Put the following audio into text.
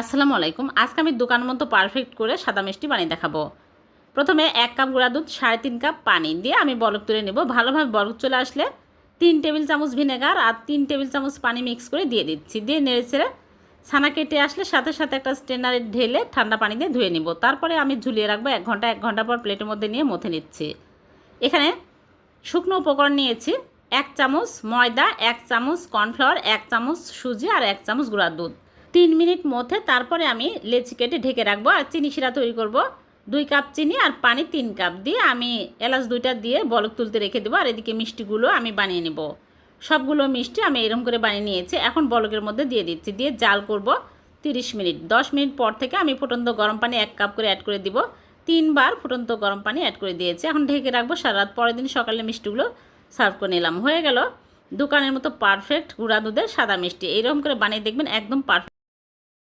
আসসালামু আলাইকুম। আজকে আমি দোকান মতো পারফেক্ট করে সাদা মিষ্টি বানিয়ে দেখাবো। প্রথমে এক কাপ গুঁড়া দুধ, সাড়ে তিন কাপ পানি দিয়ে আমি বরফ তুলে নেব। ভালোভাবে বরফ চলে আসলে তিন টেবিল চামচ ভিনেগার আর তিন টেবিল চামচ পানি মিক্স করে দিয়ে দিচ্ছি। দিয়ে নেড়ে ছেড়ে ছানা কেটে আসলে সাথে সাথে একটা স্টেনারে ঢেলে ঠান্ডা পানি দিয়ে ধুয়ে নিব। তারপরে আমি ঝুলিয়ে রাখব এক ঘণ্টা এক ঘণ্টা পর প্লেটের মধ্যে নিয়ে মথে নিচ্ছি। এখানে শুকনো উপকরণ নিয়েছি। এক চামচ ময়দা, এক চামচ কর্নফ্লাওয়ার এক চামচ সুজি আর এক চামচ গুঁড়ার দুধ। তিন মিনিট মধ্যে তারপরে আমি লেচি কেটে ঢেকে রাখব আর চিনি শিরা তৈরি করব। দুই কাপ চিনি আর পানি তিন কাপ দিয়ে আমি এলাচ দুইটা দিয়ে বলক তুলতে রেখে দেবো আর এদিকে মিষ্টিগুলো আমি বানিয়ে নেব। সবগুলো মিষ্টি আমি এরকম করে বানিয়ে নিয়েছি। এখন বলকের মধ্যে দিয়ে দিচ্ছি, দিয়ে জাল করব তিরিশ মিনিট। দশ মিনিট পর থেকে আমি ফুটন্ত গরম পানি এক কাপ করে অ্যাড করে দিব। তিনবার ফুটন্ত গরম পানি অ্যাড করে দিয়েছি। এখন ঢেকে রাখব সারা রাত। পরের দিন সকালে মিষ্টিগুলো সার্ভ করে নিলাম। হয়ে গেল। দোকানের মতো পারফেক্ট গুঁড়া দুধের সাদা মিষ্টি। এইরকম করে বানিয়ে দেখবেন একদম পারফেক্ট